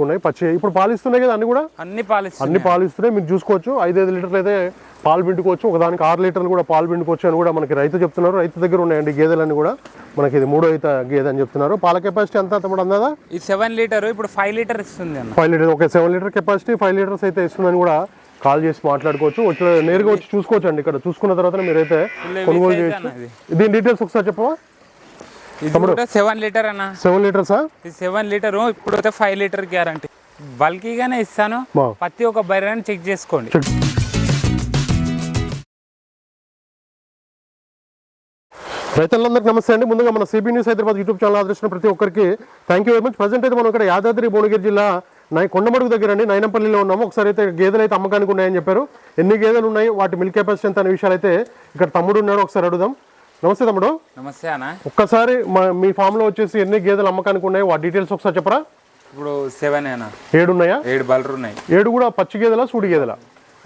ఉన్నాయి పచ్చి. ఇప్పుడు పాలు ఇస్తున్నాయి కదా అన్ని కూడా? అన్ని పాలిస్తున్నాయి. అన్ని పాలు ఇస్తున్నాయి మీరు చూసుకోవచ్చు. ఐదైదు లీటర్లు అయితే పాలు పిండుకోవచ్చు. ఒకదానికి ఆరు లీటర్లు కూడా పాలు పిండుకోవచ్చు అని కూడా మనకి రైతు చెప్తున్నారు. రైతు దగ్గర ఉన్నాయండి గేదెలన్నీ కూడా. మనకి ఇది మూడో అయితే గేదె అని చెప్తున్నారు. పాల కెపాసిటీ ఎంత తమ్ముడు అందాదా? ఈ సెవెన్ లీటర్ ఇప్పుడు ఫైవ్ లీటర్ ఇస్తుంది ఫైవ్ లీటర్ ఒక seven litre capacity five litres అయితే ఇస్తుందని కూడా కాల్ చేసి మాట్లాడుకోవచ్చు. వచ్చి నేరుగా వచ్చి చూసుకోవచ్చు అండి ఇక్కడ చూసుకున్న తర్వాత మీరైతే కొనుగోలు చేయొచ్చు. దీని డీటెయిల్స్ ఒకసారి చెప్పవా? సెవెన్ లీటర్ అన్న. సెవెన్ లీటర్సా ఇది సెవెన్ లీటర్ ఇప్పుడు అయితే ఫైవ్ లీటర్ గ్యారంటీ బల్కీగానే ఇస్తాను. ప్రతి ఒక్క బైరాన్ని చెక్ చేసుకోండి. రైతులందరికీ నమస్తే అండి. ముందుగా మన CB news Hyderabad YouTube channel ఆదరిస్తున్న ప్రతి ఒక్కరికి thank you very much present అయితే మనం ఇక్కడ యాదాద్రి భువనగిరి జిల్లా నై కొండమడుగు దగ్గర అండి. నైనంపల్లిలో ఉన్నాము. ఒకసారి అయితే గేదెలు అయితే అమ్మకానికి ఉన్నాయని చెప్పారు. ఎన్ని గేదెలు ఉన్నాయి? వాటి మిల్క్ కెపాసిటీ ఎంత? అనే విషయాలు అయితే ఇక్కడ తమ్ముడు ఉన్నాడు. ఒకసారి అడుగుదాం. నమస్తే తమ్ముడు. నమస్తే అన్న. ఒక్కసారి మా ఫామ్లో వచ్చేసి ఎన్ని గేదెలు అమ్మకానికి ఉన్నాయి? వాటి డీటెయిల్స్ ఒకసారి చెప్పరా? ఇప్పుడు సెవెన్ అన్న. ఏడు ఉన్నాయా? ఏడు బలరు ఉన్నాయి. ఏడు కూడా పచ్చి గేదెలా సూడి గేదెలా?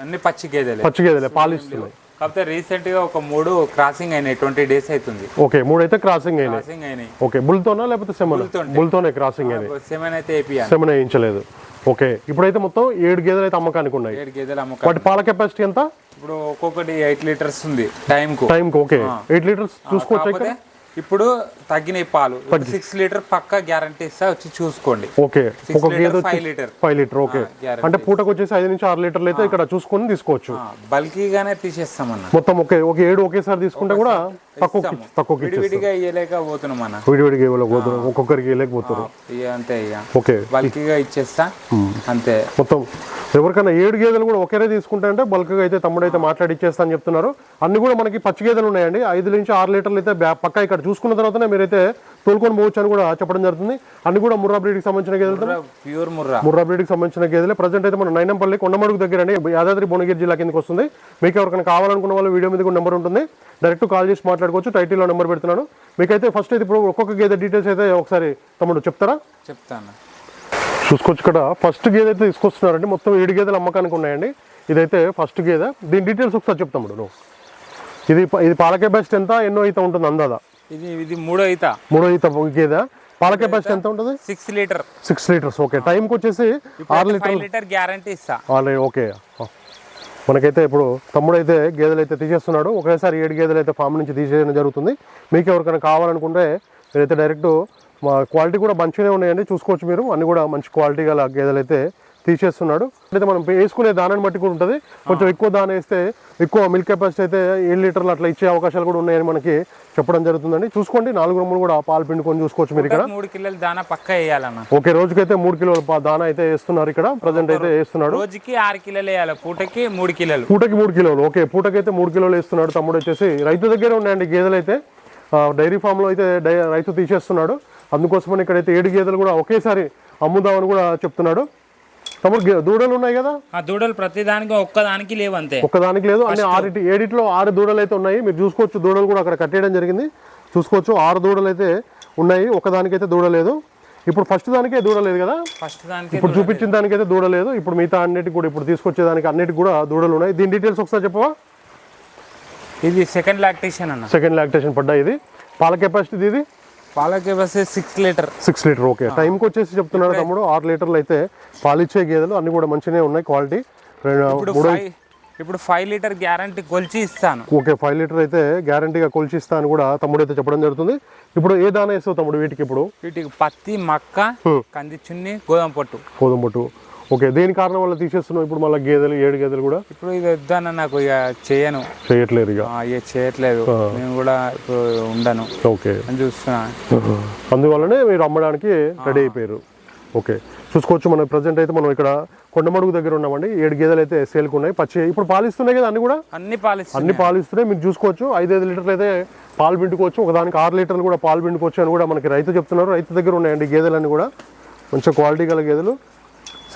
అన్ని పచ్చి గేదెలే. పచ్చి గేదెలే పాలు ఇస్తున్నాయి కాకపోతే రీసెంట్గా ఒక మూడు క్రాసింగ్ అయినాయి ట్వంటీ డేస్ అవుతుంది ఓకే మూడైతే క్రాసింగ్ అయినాయి. క్రాసింగ్ అయినాయి. ఓకే బుల్తోనా లేకపోతే సెమన్? బుల్తోనే. క్రాసింగ్ అయినాయి. సెవెన్ అయితే ఏపీఆర్ సెమన్ వేయించలేదు. ఓకే. ఇప్పుడైతే మొత్తం ఏడు గేదెలు అయితే అమ్మకానికి ఉన్నాయి. ఏడు గేదెలు అమ్మకం వాటి పాల కెపాసిటీ ఎంత? ఇప్పుడు ఒక్కొక్కటి ఎయిట్ లీటర్స్ ఉంది టైం కు టైంకి ఓకే. ఎయిట్ లీటర్స్ చూసుకోవచ్చు ఇప్పుడు తగ్గినాయి పాలు. సిక్స్ లీటర్ పక్కా గ్యారంటీ ఇస్తా వచ్చి చూసుకోండి. ఓకే. ఒక గేదె five litre five litre okay. అంటే పూటకు వచ్చేసి ఐదు నుంచి ఆరు లీటర్లు అయితే ఇక్కడ చూసుకొని తీసుకోవచ్చు. బల్కీగానే తీసేస్తామన్న. మొత్తం ఒకే ఒక ఏడు ఒకేసారి తీసుకుంటే కూడా తక్కువ విడివిడిగా అన్న. విడివిడిగా ఒక్కొక్కరికి ఇవ్వలేకపోతారు ఇక అంతే ఇక ఓకే. బల్కీగా ఇచ్చేస్తా. అంతే. మొత్తం ఎవరికైనా ఏడు గేదెలు కూడా ఒకేరే తీసుకుంటా అంటే బల్క్గా అయితే తమ్ముడు అయితే మాట్లాడి ఇచ్చేస్తా అని చెప్తున్నారు. అన్ని కూడా మనకి పచ్చి గేదెలు ఉన్నాయండి. ఐదు నుంచి ఆరు లీటర్లు అయితే పక్కా ఇక్కడ చూసుకున్న తర్వాతనే మీరైతే తోలుకొని పోవచ్చు అని కూడా చెప్పడం జరుగుతుంది. అన్ని కూడా ముర్రా బ్రీడ్కి సంబంధించిన గేదెలు ప్యూర్ ముర్రా. ముర్రా బ్రీడ్కి సంబంధించిన గేదెలే. ప్రజెంట్ అయితే మన నైనంపల్లి కొండమడుగు దగ్గర అండి యాదాద్రి భువనగిరి జిల్లా కిందకి వస్తుంది. మీకు ఎవరికైనా కావాలనుకున్న వాళ్ళు వీడియో మీద కూడా నెంబర్ ఉంటుంది. డైరెక్ట్ కాల్ చేసి మాట్లాడుకోవచ్చు. టైటిల్లో నెంబర్ పెడుతున్నాను. మీకైతే ఫస్ట్ అయితే ఇప్పుడు ఒక్కొక్క గేదె డీటెయిల్స్ అయితే ఒకసారి తమ్ముడు చెప్తారా? చెప్తాను. చూసుకోవచ్చు. ఇక్కడ ఫస్ట్ గేదె అయితే తీసుకొస్తున్నారండి. మొత్తం ఏడు గేదెలు అమ్మకానికి ఉన్నాయండి. ఇదైతే ఫస్ట్ గేదె. దీని డీటెయిల్స్ ఒకసారి చెప్తాము నువ్వు. ఇది ఇది పాల కెపాసిటీ ఎంత? ఎన్నో అయితే ఉంటుంది అందాదా ఇది ఇది మూడో ఈత. మూడో ఈత గేదె. పాల కెపాసిటీ ఎంత ఉంటుంది? Six litre six litres okay టైంకి వచ్చేసి ఆరు లీటర్ లీటర్ గ్యారంటీ ఇస్తా. ఓకే మనకైతే ఇప్పుడు తమ్ముడు అయితే గేదెలు అయితే తీసేస్తున్నాడు. ఒకేసారి ఏడు గేదెలు అయితే ఫామ్ నుంచి తీసేయడం జరుగుతుంది. మీకు ఎవరికైనా కావాలనుకుంటే మీరైతే డైరెక్ట్ మా క్వాలిటీ కూడా మంచిగానే ఉన్నాయండి. చూసుకోవచ్చు మీరు. అన్ని కూడా మంచి క్వాలిటీ గల గేదెలు అయితే తీసేస్తున్నాడు. అయితే మనం వేసుకునే దానాన్ని బట్టి కూడా ఉంటుంది. కొంచెం ఎక్కువ దాన వేస్తే ఎక్కువ మిల్క్ కెపాసిటీ అయితే ఏడు లీటర్లు అట్లా ఇచ్చే అవకాశాలు కూడా ఉన్నాయని మనకి చెప్పడం జరుగుతుందండి. చూసుకోండి. నాలుగు రొమ్ములు కూడా పాలు పిండుకొని చూసుకోవచ్చు మీరు ఇక్కడ. మూడు కిలోల దానా పక్కా వేయాలన్న. ఓకే రోజుకైతే మూడు కిలోల దానా అయితే వేస్తున్నారు ఇక్కడ. ప్రజెంట్ అయితే వేస్తున్నాడు. రోజుకి ఆరు కిలోలు వేయాలి. పూటకి మూడు కిలోలు. పూటకి మూడు కిలోలు. ఓకే పూటకైతే మూడు కిలోలు వేస్తున్నాడు తమ్ముడు వచ్చేసి. రైతు దగ్గరే ఉన్నాయండి గేదెలు అయితే. డైరీ ఫామ్లో అయితే రైతు తీసేస్తున్నాడు. అందుకోసమని ఇక్కడైతే ఏడు గేదెలు కూడా ఒకేసారి అమ్ముదామని కూడా చెప్తున్నాడు. తమ్ముడు దూడలు ఉన్నాయి కదా? ఆ దూడలు ప్రతి దానికి ఒక్కదానికి లేవు అంతే ఒక్కదానికి లేదు. అన్ని ఆరిటి ఏడిట్లో ఆరు దూడలు అయితే ఉన్నాయి. మీరు చూసుకోవచ్చు దూడలు కూడా అక్కడ కట్టేయడం జరిగింది. చూసుకోవచ్చు ఆరు దూడలు అయితే ఉన్నాయి. ఒకదానికైతే దూడ లేదు. ఇప్పుడు ఫస్ట్ దానికే దూడ లేదు కదా? ఫస్ట్ దానికి ఇప్పుడు చూపించిన దానికైతే దూడ లేదు. ఇప్పుడు మిగతా అన్నిటికి కూడా ఇప్పుడు తీసుకొచ్చేదానికి అన్నిటికి కూడా దూడలు ఉన్నాయి. దీని డీటెయిల్స్ ఒకసారి చెప్పవా? ఇది సెకండ్ లాక్టేషన్ అన్న. సెకండ్ లాక్టేషన్ పడ్డా ఇది. పాల కెపాసిటీ ఇది? పాలకి bus six litre six litre okay టైంకి వచ్చేసి చెప్తున్నాడు తమ్ముడు ఆరు లీటర్లు అయితే పాలిచ్చే గేదెలు అన్ని కూడా మంచిగానే ఉన్నాయి క్వాలిటీ ఇప్పుడు ఫైవ్ ఇప్పుడు ఫైవ్ లీటర్ గ్యారంటీ కొలిచి ఇస్తాను. ఓకే ఫైవ్ లీటర్ అయితే గ్యారంటీగా కొలిచిస్తా అని కూడా తమ్ముడు అయితే చెప్పడం జరుగుతుంది. ఇప్పుడు ఏ దానా వేస్తావు తమ్ముడు వీటికి ఇప్పుడు? వీటికి పత్తి మక్క కంది చున్ని గోధుమ పొట్టు. గోధుమ పొట్టు. ఓకే దేని కారణం వల్ల తీసేస్తున్నావు? ఇప్పుడు మళ్ళీ గేదెలు ఏడు గేదెలు కూడా? ఇప్పుడు ఇది వద్దన్న నాకు ఇక చేయను. చేయట్లేదు ఇక? చేయట్లేదు. నేను కూడా ఇప్పుడు ఉండను. ఓకే. అని చూస్తున్నా. అందువల్లనే మీరు అమ్మడానికి రెడీ అయిపోయారు. ఓకే. చూసుకోవచ్చు మనం ప్రజెంట్ అయితే మనం ఇక్కడ కొండమడుగు దగ్గర ఉన్నామండి. ఏడు గేదెలు అయితే సేల్కి ఉన్నాయి. పచ్చి ఇప్పుడు పాలు ఇస్తున్నాయి కదా అన్ని కూడా? అన్ని పాలిస్తాను అన్ని పాలు ఇస్తున్నాయి మీరు చూసుకోవచ్చు ఐదైదు లీటర్లు అయితే పాలు పిండుకోవచ్చు. ఒకదానికి ఆరు లీటర్లు కూడా పాలు పిండుకోవచ్చు అని కూడా మనకి రైతు చెప్తున్నారు. రైతు దగ్గర ఉన్నాయండి గేదెలన్నీ కూడా. మంచి క్వాలిటీ గల గేదెలు.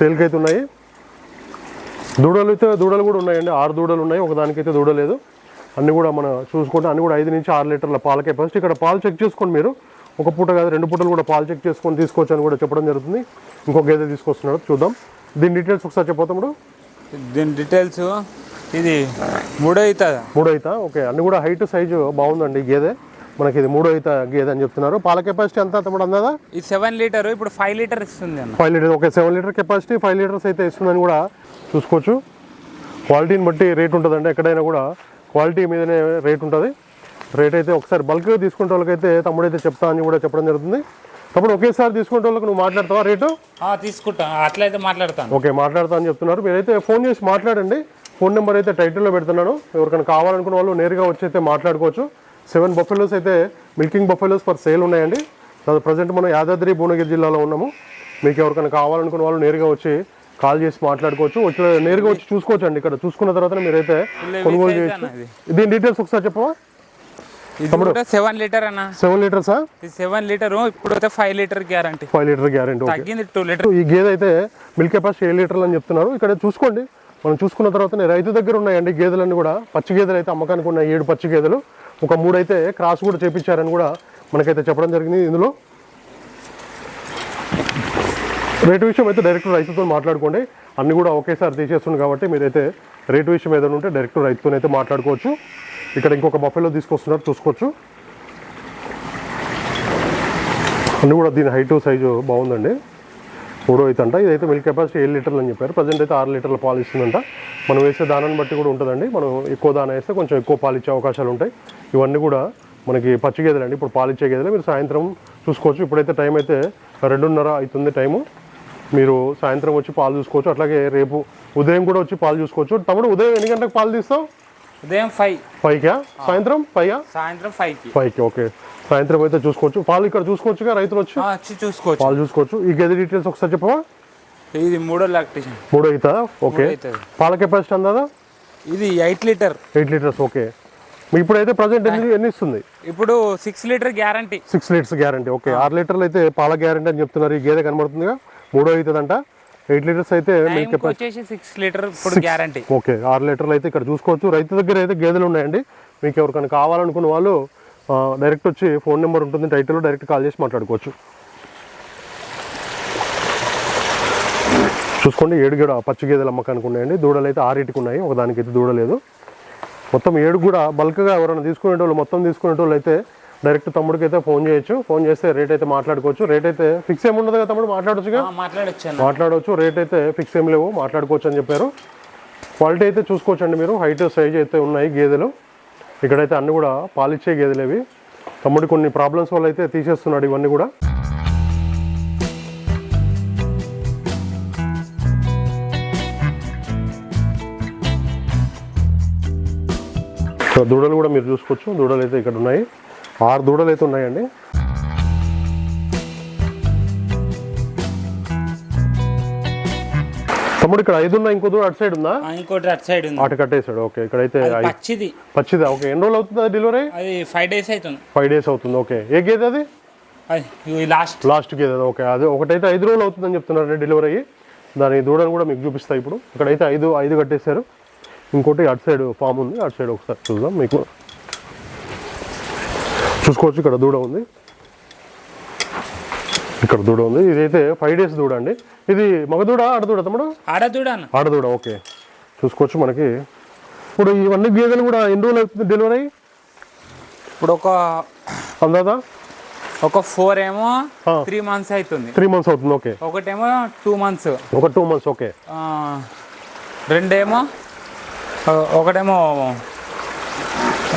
సేల్కి అయితే ఉన్నాయి. దూడలు అయితే దూడలు కూడా ఉన్నాయండి. ఆరు దూడలు ఉన్నాయి. ఒకదానికైతే దూడ లేదు. అన్ని కూడా మనం చూసుకుంటే అన్ని కూడా ఐదు నుంచి ఆరు లీటర్ల పాల కెపాసిటీ. ఇక్కడ పాలు చెక్ చేసుకోండి మీరు. ఒక పూట కాదు రెండు పూటలు కూడా పాలు చెక్ చేసుకొని తీసుకోవచ్చు అని కూడా చెప్పడం జరుగుతుంది. ఇంకొక గేదె తీసుకొస్తున్నాడు. చూద్దాం. దీని డీటెయిల్స్ ఒకసారి చెప్పతాముడు దీని డీటెయిల్స్ ఇది మూడో అవుతుంది మూడు అయితే ఓకే. అన్ని కూడా హైట్ సైజు బాగుందండి గేదె. మనకి ఇది మూడో ఈత గేదె అని చెప్తున్నారు. పాల కెపాసిటీ ఎంత తమ్ముడు అందాదా? ఇది సెవెన్ లీటర్ ఇప్పుడు ఫైవ్ లీటర్ ఇస్తుంది five litre okay seven litre capacity five litres అయితే ఇస్తుందని కూడా చూసుకోవచ్చు. క్వాలిటీని బట్టి రేట్ ఉంటుందండి ఎక్కడైనా కూడా. క్వాలిటీ మీదనే రేట్ ఉంటుంది. రేట్ అయితే ఒకసారి బల్క్గా తీసుకునే వాళ్ళకైతే తమ్ముడు అయితే చెప్తా అని కూడా చెప్పడం జరుగుతుంది. తమ్ముడు ఒకేసారి తీసుకునే వాళ్ళకి నువ్వు మాట్లాడతావా రేటు? తీసుకుంటా. అట్లయితే మాట్లాడతాను. ఓకే మాట్లాడతా అని చెప్తున్నారు. మీరైతే ఫోన్ చేసి మాట్లాడండి. ఫోన్ నెంబర్ అయితే టైటిల్లో పెడుతున్నాను. ఎవరికైనా కావాలనుకున్న వాళ్ళు నేరుగా వచ్చి అయితే మాట్లాడుకోవచ్చు. సెవెన్ బఫెలోస్ అయితే మిల్కింగ్ బఫెలోస్ ఫర్ సేల్ ఉన్నాయండి. ప్రజెంట్ మనం యాదాద్రి భువనగిరి జిల్లాలో ఉన్నాము. మీకు ఎవరికైనా కావాలనుకున్న వాళ్ళు నేరుగా వచ్చి కాల్ చేసి మాట్లాడుకోవచ్చు. వచ్చి నేరుగా వచ్చి చూసుకోవచ్చు అండి ఇక్కడ. చూసుకున్న తర్వాత మీరైతే కొనుగోలు చేయొచ్చు. దీని డీటెయిల్స్ ఒకసారి చెప్పవా? సెవెన్ లీటర్ అన్న. సెవెన్ లీటర్సా ఇది సెవెన్ లీటర్ ఇప్పుడు అయితే five litre guarantee five litre guarantee okay తగ్గింది టూ లీటర్ ఈ గేదె అయితే మిల్క్ కెపాసిటీ ఏ లీటర్లు అని చెప్తున్నారు. ఇక్కడ చూసుకోండి. మనం చూసుకున్న తర్వాత రైతు దగ్గర ఉన్నాయండి గేదెలన్నీ కూడా. పచ్చి గేదెలు అయితే అమ్మకానికి ఉన్నాయి. ఏడు పచ్చి గేదెలు. ఒక మూడైతే క్రాస్ కూడా చేపించారని కూడా మనకైతే చెప్పడం జరిగింది. ఇందులో రేటు విషయం అయితే డైరెక్ట్ రైతుతో మాట్లాడుకోండి. అన్నీ కూడా ఒకేసారి తీసేస్తుంది కాబట్టి మీరైతే రేటు విషయం ఏదైనా ఉంటే డైరెక్ట్ రైతుతో అయితే మాట్లాడుకోవచ్చు. ఇక్కడ ఇంకొక బఫెలో తీసుకొస్తున్నారు చూసుకోవచ్చు. అన్నీ కూడా దీని హైట్ సైజు బాగుందండి. మూడో అయితే అంట ఇదైతే మిల్క్ కెపాసిటీ ఏడు లీటర్లు అని చెప్పారు. ప్రజెంట్ అయితే ఆరు లీటర్ల పాలు ఇస్తుందంట. మనం వేసే దానాన్ని బట్టి కూడా ఉంటుందండి. మనం ఎక్కువ దాన వేస్తే కొంచెం ఎక్కువ పాలు ఇచ్చే అవకాశాలు ఉంటాయి. ఇవన్నీ కూడా మనకి పచ్చి గేదెలు అండి. ఇప్పుడు పాలు ఇచ్చే గేదెలు. మీరు సాయంత్రం చూసుకోవచ్చు. ఇప్పుడైతే టైం అయితే రెండున్నర అవుతుంది టైము మీరు సాయంత్రం వచ్చి పాలు చూసుకోవచ్చు. అట్లాగే రేపు ఉదయం కూడా వచ్చి పాలు చూసుకోవచ్చు. తమ్ముడు ఉదయం ఎన్ని గంటలకు పాలు తీస్తావు? ఉదయం ఫైవ్. ఫైవ్కా? సాయంత్రం ఫైవ్గా సాయంత్రం ఫైవ్కి ఫైవ్కి ఓకే. సాయంత్రం అయితే చూసుకోవచ్చు. పాలు ఇక్కడ చూసుకోవచ్చుగా? రైతులు వచ్చి? చూసుకోవచ్చు. పాలు చూసుకోవచ్చు. ఈ గేదె డీటెయిల్స్ ఒకసారి చెప్పవా? ఇది మూడో లాక్టేషన్. మూడు అవుతా ఓకే. అవుతుంది. పాల కెపాసిటీ అందాదా? ఇది eight litre. Eight litres okay. మీ ఇప్పుడైతే ప్రజెంట్ ఎన్ని ఎన్ని ఇస్తుంది? ఇప్పుడు six litre guarantee. Six litres guarantee okay. ఆరు లీటర్లు అయితే పాల గ్యారంటీ అని చెప్తున్నారు. ఈ గేదె కనబడుతుందిగా? మూడో అవుతుందంట ఎయిట్ లీటర్స్ అయితే మిల్క్ వచ్చేసి సిక్స్ లీటర్ ఇప్పుడు గ్యారంటీ ఓకే ఆరు లీటర్లు అయితే ఇక్కడ చూసుకోవచ్చు. రైతు దగ్గర అయితే గేదెలు ఉన్నాయండి. మీకు ఎవరికైనా కావాలనుకున్న వాళ్ళు డైరెక్ట్ వచ్చి ఫోన్ నెంబర్ ఉంటుంది టైటిల్లో డైరెక్ట్ కాల్ చేసి మాట్లాడుకోవచ్చు. చూసుకోండి ఏడు గేడ పచ్చి గేదెలు అమ్మకానికి ఉన్నాయండి. దూడలు అయితే ఆరింటికి ఉన్నాయి. ఒకదానికి అయితే దూడ లేదు. మొత్తం ఏడు కూడా బల్క్గా ఎవరైనా తీసుకునే వాళ్ళు మొత్తం తీసుకునే వాళ్ళు అయితే డైరెక్ట్ తమ్ముడికి అయితే ఫోన్ చేయొచ్చు. ఫోన్ చేస్తే రేట్ అయితే మాట్లాడుకోవచ్చు. రేట్ అయితే ఫిక్స్ ఏమి ఉండదు కదా తమ్ముడు? మాట్లాడొచ్చుగా? మాట్లాడొచ్చు అన్న. మాట్లాడవచ్చు రేట్ అయితే ఫిక్స్ ఏం లేవు. మాట్లాడుకోవచ్చు అని చెప్పారు. క్వాలిటీ అయితే చూసుకోవచ్చు అండి మీరు. హైట్ సైజ్ అయితే ఉన్నాయి గేదెలు. ఇక్కడైతే అన్ని కూడా పాలిచ్చే గేదెలు ఇవి. తమ్ముడు కొన్ని ప్రాబ్లమ్స్ వల్ల అయితే తీసేస్తున్నాడు ఇవన్నీ కూడా. సో దూడలు కూడా మీరు చూసుకోవచ్చు. దూడలు అయితే ఇక్కడ ఉన్నాయి. ఆరు దూడలు అయితే ఉన్నాయండి. తమ్ముడు ఇక్కడ ఐదు ఉన్నాయి ఇంకో దూడ అటు సైడ్ ఉందా? ఇంకోటి అటు సైడ్ ఉంది. అటు కట్టేశాడు. ఓకే ఇక్కడైతే పచ్చిది. పచ్చిదా? ఓకే ఎన్ని రోజులు అవుతుంది డెలివరీ అది ఫైవ్ డేస్ అవుతుంది. ఫైవ్ డేస్ అవుతుంది ఓకే. ఏ గేదె అది? లాస్ట్ లాస్ట్ గేదె అది ఓకే. అది ఒకటైతే ఐదు రోజులు అవుతుందని చెప్తున్నారు డెలివరీ అయ్యి దాని దూడను కూడా మీకు చూపిస్తాయి ఇప్పుడు. ఇక్కడైతే ఐదు ఐదు కట్టేశారు. ఇంకోటి అటు సైడ్ ఫామ్ ఉంది అటు సైడ్ ఒకసారి చూద్దాం. మీకు చూసుకోవచ్చు. ఇక్కడ దూడ ఉంది. ఇక్కడ దూడ ఉంది. ఇదైతే ఫైవ్ డేస్ దూడ అండి. ఇది మగ దూడ ఆడదూడ తమ్ముడు? ఆడదూడ ఆడదూడ ఓకే. చూసుకోవచ్చు మనకి. ఇప్పుడు ఇవన్నీ గేదెలు కూడా ఎన్ని రోజులు అవుతుంది డెలివరీ? ఇప్పుడు ఒక అందాదా? ఒక ఫోర్ ఏమో. త్రీ మంత్స్ అవుతుంది. త్రీ మంత్స్ అవుతుంది ఓకే. ఒకటేమో టూ మంత్స్ ఒక టూ మంత్స్ ఓకే. రెండేమో ఒకటేమో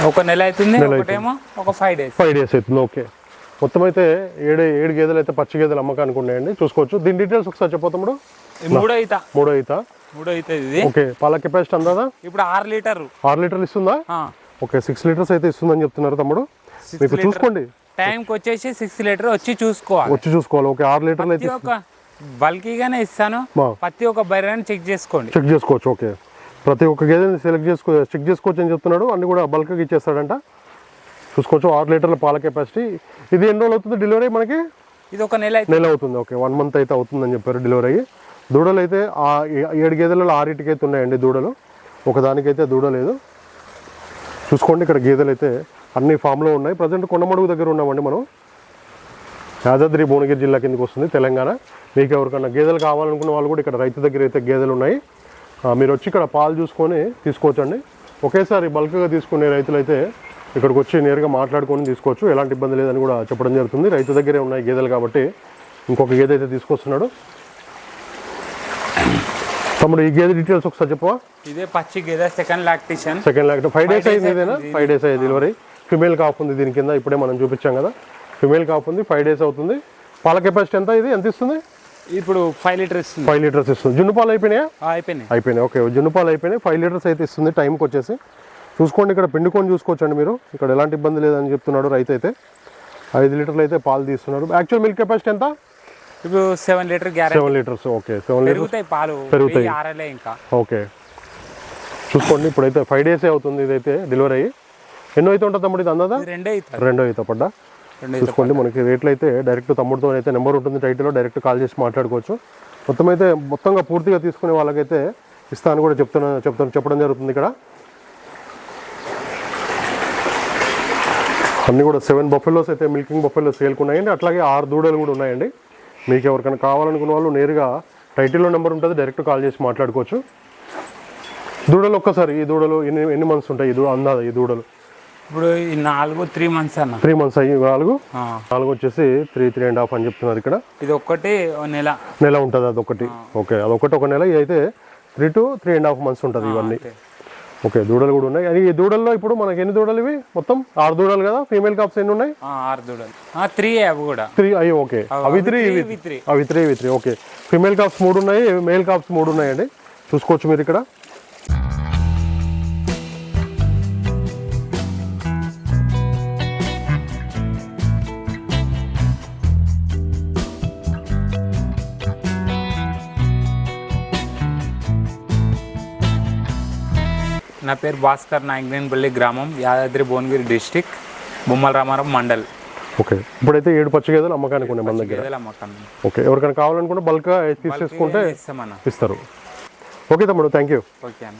ఒక నెల అవుతుంది ఒకటేమో ఒక ఫైవ్ డేస్ ఫైవ్ డేస్ అవుతుంది ఓకే మొత్తం అయితే ఏడు ఏడు గేదెలు అయితే పచ్చి గేదెలు అమ్మకానికి ఉన్నాయండి. చూసుకోవచ్చు. దీని డీటెయిల్స్ ఒకసారి చెప్పొద్దాము మూడో ఈత. మూడో ఈత. మూడో ఈత ఇది. ఓకే పాల కెపాసిటీ అందాదా? ఇప్పుడు ఆరు లీటర్. ఆరు లీటర్లు ఇస్తుందా? ఓకే సిక్స్ లీటర్స్ అయితే ఇస్తుందని చెప్తున్నారు తమ్ముడు. మీకు చూసుకోండి. టైంకి వచ్చేసి సిక్స్ లీటర్ వచ్చి చూసుకోవాలి. వచ్చి చూసుకోవాలి. ఓకే ఆరు లీటర్లు అయితే బల్కీగానే ఇస్తాను. ప్రతి ఒక్క బైరాన్ని చెక్ చేసుకోండి. చెక్ చేసుకోవచ్చు. ఓకే ప్రతి ఒక్క గేదెని సెలెక్ట్ చేసుకో చెక్ చేసుకోవచ్చు అని చెప్తున్నాడు. అన్ని కూడా బల్క్గా ఇచ్చేస్తాడంట. చూసుకోవచ్చు ఆరు లీటర్ల పాల కెపాసిటీ. ఇది ఎన్ని రోజులు అవుతుంది డెలివరీ మనకి? ఇది ఒక నెల నెల అవుతుంది ఓకే. వన్ మంత్ అయితే అవుతుందని చెప్పారు డెలివరీ అయ్యి. దూడలు అయితే ఏడు గేదెలలో ఆరింటికి అయితే ఉన్నాయండి దూడలు. ఒకదానికైతే దూడ లేదు. చూసుకోండి ఇక్కడ గేదెలు అయితే అన్ని ఫామ్లో ఉన్నాయి. ప్రజెంట్ కొండమడుగు దగ్గర ఉన్నామండి మనం. యాదాద్రి భువనగిరి జిల్లా కిందకి వస్తుంది తెలంగాణ. మీకు ఎవరికన్నా గేదెలు కావాలనుకున్న వాళ్ళు కూడా ఇక్కడ రైతు దగ్గర అయితే గేదెలు ఉన్నాయి. మీరు వచ్చి ఇక్కడ పాలు చూసుకొని తీసుకోవచ్చండి. ఒకేసారి బల్క్గా తీసుకునే రైతులు అయితే ఇక్కడికి వచ్చి నేరుగా మాట్లాడుకొని తీసుకోవచ్చు. ఎలాంటి ఇబ్బంది లేదని కూడా చెప్పడం జరుగుతుంది. రైతు దగ్గరే ఉన్నాయి గేదెలు కాబట్టి ఇంకొక గేదె అయితే తీసుకొస్తున్నాడు. తమ్ముడు ఈ గేదె డీటెయిల్స్ ఒకసారి చెప్పవా? ఇదే పచ్చి గేదె సెకండ్ లాక్టేషన్ సెకండ్ ల్యాక్ ఫైవ్ డేస్ అయింది ఇదేనా. ఫైవ్ డేస్ అయ్యింది డెలివరీ ఫిమేల్ కాపు ఉంది దీని కింద ఇప్పుడే మనం చూపించాం కదా. ఫిమేల్ కాపు ఉంది ఫైవ్ డేస్ అవుతుంది. పాల కెపాసిటీ ఎంత ఇది? ఎంత ఇస్తుంది? ఇప్పుడు ఫైవ్ లీటర్ ఇస్తుంది. ఫైవ్ లీటర్స్ ఇస్తుంది. జున్ను పాలు అయిపోయినాయా? అయిపోయినాయి. అయిపోయినాయి. ఓకే జున్ను పాలు అయిపోయినాయి. ఫైవ్ లీటర్స్ అయితే ఇస్తుంది. టైంకి వచ్చేసి. చూసుకోండి ఇక్కడ పిండుకొని చూసుకోవచ్చండి మీరు. ఇక్కడ ఎలాంటి ఇబ్బంది లేదని చెప్తున్నాడు రైతు అయితే ఐదు లీటర్లు అయితే పాలు తీస్తున్నారు. యాక్చువల్ మిల్క్ కెపాసిటీ ఎంత? ఇప్పుడు seven litre seven litres okay seven litres పెరుగుతాయి పాలు. పెరుగుతాయి. ఆరలే ఇంకా. ఓకే చూసుకోండి ఇప్పుడైతే ఫైవ్ డేసే అవుతుంది ఇదైతే డెలివరీ అయ్యి. ఎన్నో అయితే ఉంటుంది తమ్ముడు ఇది ఇది రెండే అవుతాయి రెండో అయితే పడ్డా. చూసుకోండి మనకి రేట్లు అయితే డైరెక్ట్ తమ్ముడితో అయితే నెంబర్ ఉంటుంది టైటిల్లో డైరెక్ట్ కాల్ చేసి మాట్లాడుకోవచ్చు. మొత్తం అయితే మొత్తంగా పూర్తిగా తీసుకునే వాళ్ళకైతే ఇస్తాను కూడా చెప్తున్నా చెప్తాను చెప్పడం జరుగుతుంది ఇక్కడ. అన్నీ కూడా సెవెన్ బఫెలోస్ అయితే మిల్కింగ్ బఫెలోస్ సేల్కున్నాయండి అట్లాగే ఆరు దూడలు కూడా ఉన్నాయండి. మీకు ఎవరికైనా కావాలనుకున్న వాళ్ళు నేరుగా టైటిల్లో నెంబర్ ఉంటుంది డైరెక్ట్ కాల్ చేసి మాట్లాడుకోవచ్చు. దూడలు ఒక్కసారి ఈ దూడలు ఎన్ని ఎన్ని మంత్స్ ఉంటాయి? ఈ దూ అందాద ఈ దూడలు? ఇప్పుడు ఈ నాలుగు త్రీ మంత్స్ అన్న. త్రీ మంత్స్ అయ్యి నాలుగు. నాలుగు వచ్చేసి త్రీ త్రీ అండ్ హాఫ్ అని చెప్తున్నారు ఇక్కడ. ఇది ఒక్కటి నెల. నెల ఉంటుంది అదొకటి ఓకే అదొకటి ఒక నెల. అయితే three to three and half months ఉంటుంది ఇవన్నీ. ఓకే దూడలు కూడా ఉన్నాయి. ఈ దూడల్లో ఇప్పుడు మనకి ఎన్ని దూడలు ఇవి? మొత్తం ఆరు దూడలు కదా? ఫీమేల్ కాప్స్ ఎన్ని ఉన్నాయి? ఆరు దూడలు. త్రీ అవి కూడా. త్రీ అయ్యి ఓకే. అవి త్రీ ఇవి ఇవి త్రీ అవి త్రీ ఇవి త్రీ ఓకే. ఫీమేల్ కాప్స్ మూడు ఉన్నాయి మేల్ కాప్స్ మూడు ఉన్నాయండి. చూసుకోవచ్చు మీరు ఇక్కడ. నా పేరు భాస్కర్ నాయకనేనిపల్లి గ్రామం యాదాద్రి భువనగిరి డిస్టిక్ బొమ్మల రామారం మండల్. ఓకే. ఇప్పుడైతే ఏడు పచ్చి గేదెలు అమ్మకానికి ఉన్నాయి మన దగ్గర. గేదెల అమ్మకం ఓకే. ఎవరికైనా కావాలనుకుంటే బల్క్గా తీసేసుకుంటే ఇస్తామన్న ఇస్తారు. ఓకే తమ్ముడు. థ్యాంక్ యూ ఓకే అన్న.